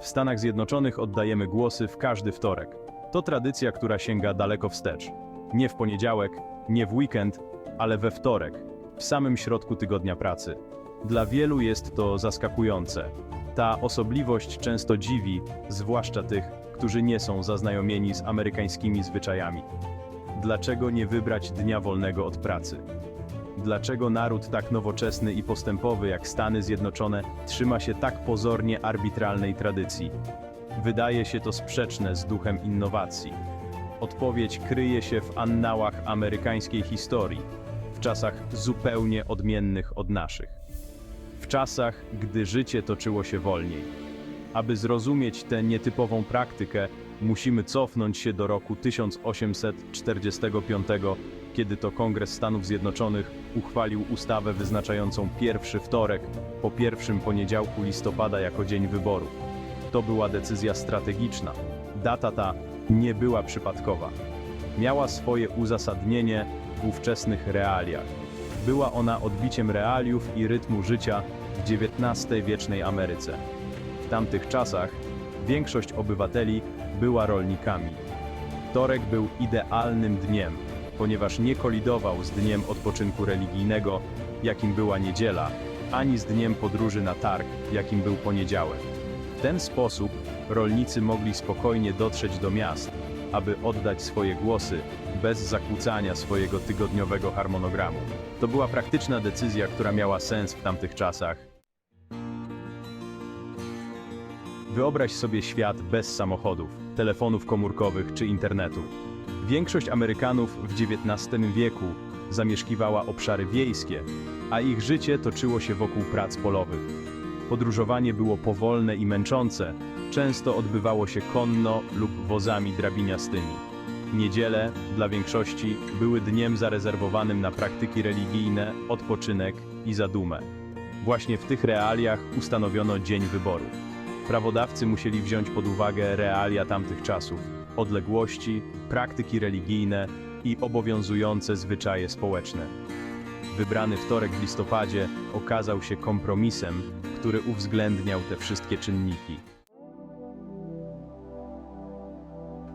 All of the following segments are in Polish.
W Stanach Zjednoczonych oddajemy głosy w każdy wtorek. To tradycja, która sięga daleko wstecz. Nie w poniedziałek, nie w weekend, ale we wtorek, w samym środku tygodnia pracy. Dla wielu jest to zaskakujące. Ta osobliwość często dziwi, zwłaszcza tych, którzy nie są zaznajomieni z amerykańskimi zwyczajami. Dlaczego nie wybrać dnia wolnego od pracy? Dlaczego naród tak nowoczesny i postępowy jak Stany Zjednoczone trzyma się tak pozornie arbitralnej tradycji? Wydaje się to sprzeczne z duchem innowacji. Odpowiedź kryje się w annałach amerykańskiej historii, w czasach zupełnie odmiennych od naszych. W czasach, gdy życie toczyło się wolniej. Aby zrozumieć tę nietypową praktykę, musimy cofnąć się do roku 1845, kiedy to Kongres Stanów Zjednoczonych uchwalił ustawę wyznaczającą pierwszy wtorek po pierwszym poniedziałku listopada jako dzień wyborów. To była decyzja strategiczna. Data ta nie była przypadkowa. Miała swoje uzasadnienie w ówczesnych realiach. Była ona odbiciem realiów i rytmu życia w XIX-wiecznej Ameryce. W tamtych czasach większość obywateli była rolnikami. Wtorek był idealnym dniem, ponieważ nie kolidował z dniem odpoczynku religijnego, jakim była niedziela, ani z dniem podróży na targ, jakim był poniedziałek. W ten sposób rolnicy mogli spokojnie dotrzeć do miast, aby oddać swoje głosy bez zakłócania swojego tygodniowego harmonogramu. To była praktyczna decyzja, która miała sens w tamtych czasach. Wyobraź sobie świat bez samochodów, telefonów komórkowych czy internetu. Większość Amerykanów w XIX wieku zamieszkiwała obszary wiejskie, a ich życie toczyło się wokół prac polowych. Podróżowanie było powolne i męczące, często odbywało się konno lub wozami drabiniastymi. Niedziele dla większości były dniem zarezerwowanym na praktyki religijne, odpoczynek i zadumę. Właśnie w tych realiach ustanowiono dzień wyborów. Prawodawcy musieli wziąć pod uwagę realia tamtych czasów, odległości, praktyki religijne i obowiązujące zwyczaje społeczne. Wybrany wtorek w listopadzie okazał się kompromisem, który uwzględniał te wszystkie czynniki.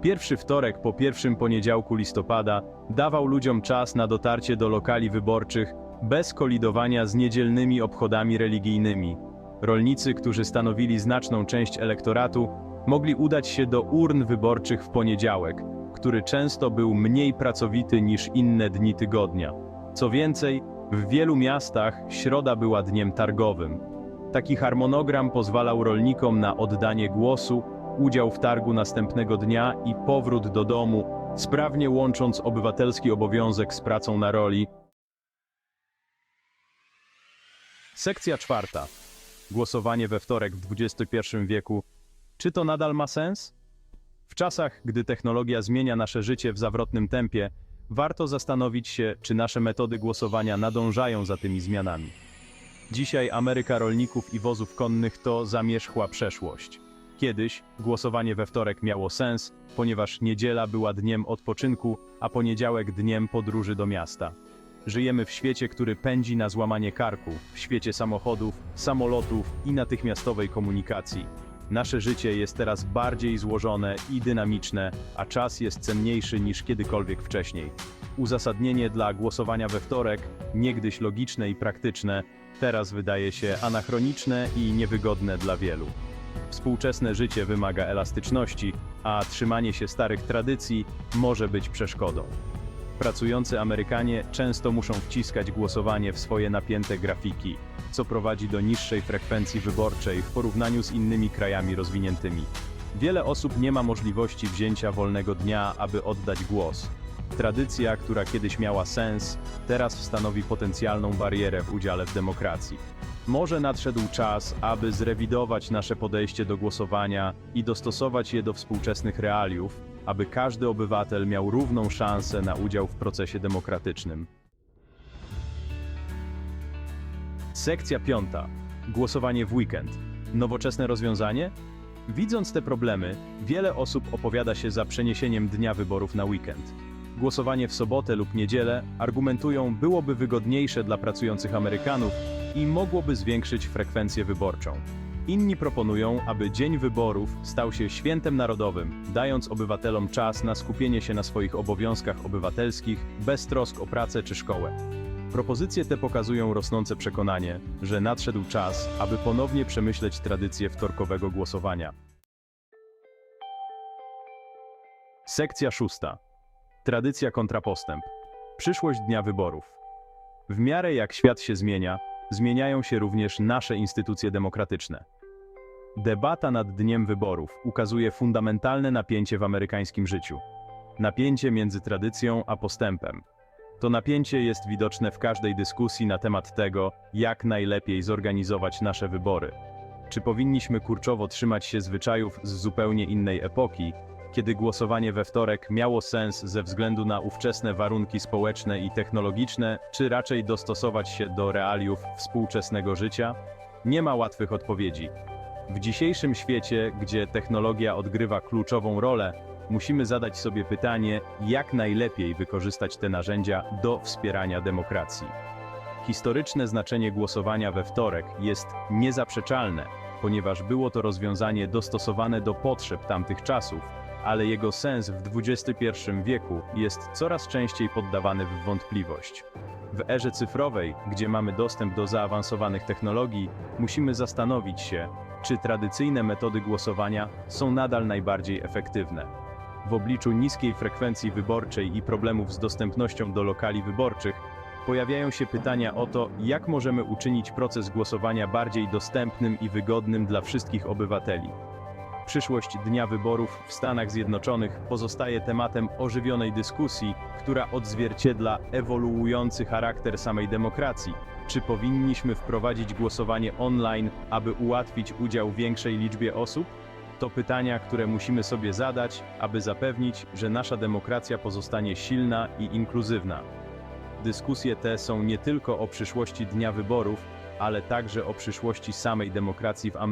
Pierwszy wtorek po pierwszym poniedziałku listopada dawał ludziom czas na dotarcie do lokali wyborczych bez kolidowania z niedzielnymi obchodami religijnymi. Rolnicy, którzy stanowili znaczną część elektoratu, mogli udać się do urn wyborczych w poniedziałek, który często był mniej pracowity niż inne dni tygodnia. Co więcej, w wielu miastach środa była dniem targowym. Taki harmonogram pozwalał rolnikom na oddanie głosu, udział w targu następnego dnia i powrót do domu, sprawnie łącząc obywatelski obowiązek z pracą na roli. Sekcja czwarta. Głosowanie we wtorek w XXI wieku. Czy to nadal ma sens? W czasach, gdy technologia zmienia nasze życie w zawrotnym tempie, warto zastanowić się, czy nasze metody głosowania nadążają za tymi zmianami. Dzisiaj Ameryka rolników i wozów konnych to zamierzchła przeszłość. Kiedyś głosowanie we wtorek miało sens, ponieważ niedziela była dniem odpoczynku, a poniedziałek dniem podróży do miasta. Żyjemy w świecie, który pędzi na złamanie karku, w świecie samochodów, samolotów i natychmiastowej komunikacji. Nasze życie jest teraz bardziej złożone i dynamiczne, a czas jest cenniejszy niż kiedykolwiek wcześniej. Uzasadnienie dla głosowania we wtorek, niegdyś logiczne i praktyczne, teraz wydaje się anachroniczne i niewygodne dla wielu. Współczesne życie wymaga elastyczności, a trzymanie się starych tradycji może być przeszkodą. Pracujący Amerykanie często muszą wciskać głosowanie w swoje napięte grafiki, co prowadzi do niższej frekwencji wyborczej w porównaniu z innymi krajami rozwiniętymi. Wiele osób nie ma możliwości wzięcia wolnego dnia, aby oddać głos. Tradycja, która kiedyś miała sens, teraz stanowi potencjalną barierę w udziale w demokracji. Może nadszedł czas, aby zrewidować nasze podejście do głosowania i dostosować je do współczesnych realiów, aby każdy obywatel miał równą szansę na udział w procesie demokratycznym. Sekcja piąta. Głosowanie w weekend. Nowoczesne rozwiązanie? Widząc te problemy, wiele osób opowiada się za przeniesieniem dnia wyborów na weekend. Głosowanie w sobotę lub niedzielę, argumentują, byłoby wygodniejsze dla pracujących Amerykanów i mogłoby zwiększyć frekwencję wyborczą. Inni proponują, aby dzień wyborów stał się świętem narodowym, dając obywatelom czas na skupienie się na swoich obowiązkach obywatelskich, bez trosk o pracę czy szkołę. Propozycje te pokazują rosnące przekonanie, że nadszedł czas, aby ponownie przemyśleć tradycję wtorkowego głosowania. Sekcja szósta. Tradycja kontra postęp. Przyszłość dnia wyborów. W miarę jak świat się zmienia, zmieniają się również nasze instytucje demokratyczne. Debata nad dniem wyborów ukazuje fundamentalne napięcie w amerykańskim życiu. Napięcie między tradycją a postępem. To napięcie jest widoczne w każdej dyskusji na temat tego, jak najlepiej zorganizować nasze wybory. Czy powinniśmy kurczowo trzymać się zwyczajów z zupełnie innej epoki, kiedy głosowanie we wtorek miało sens ze względu na ówczesne warunki społeczne i technologiczne, czy raczej dostosować się do realiów współczesnego życia? Nie ma łatwych odpowiedzi. W dzisiejszym świecie, gdzie technologia odgrywa kluczową rolę, musimy zadać sobie pytanie, jak najlepiej wykorzystać te narzędzia do wspierania demokracji. Historyczne znaczenie głosowania we wtorek jest niezaprzeczalne, ponieważ było to rozwiązanie dostosowane do potrzeb tamtych czasów, ale jego sens w XXI wieku jest coraz częściej poddawany w wątpliwość. W erze cyfrowej, gdzie mamy dostęp do zaawansowanych technologii, musimy zastanowić się, czy tradycyjne metody głosowania są nadal najbardziej efektywne. W obliczu niskiej frekwencji wyborczej i problemów z dostępnością do lokali wyborczych, pojawiają się pytania o to, jak możemy uczynić proces głosowania bardziej dostępnym i wygodnym dla wszystkich obywateli. Przyszłość dnia wyborów w Stanach Zjednoczonych pozostaje tematem ożywionej dyskusji, która odzwierciedla ewoluujący charakter samej demokracji. Czy powinniśmy wprowadzić głosowanie online, aby ułatwić udział większej liczbie osób? To pytania, które musimy sobie zadać, aby zapewnić, że nasza demokracja pozostanie silna i inkluzywna. Dyskusje te są nie tylko o przyszłości dnia wyborów, ale także o przyszłości samej demokracji w Ameryce.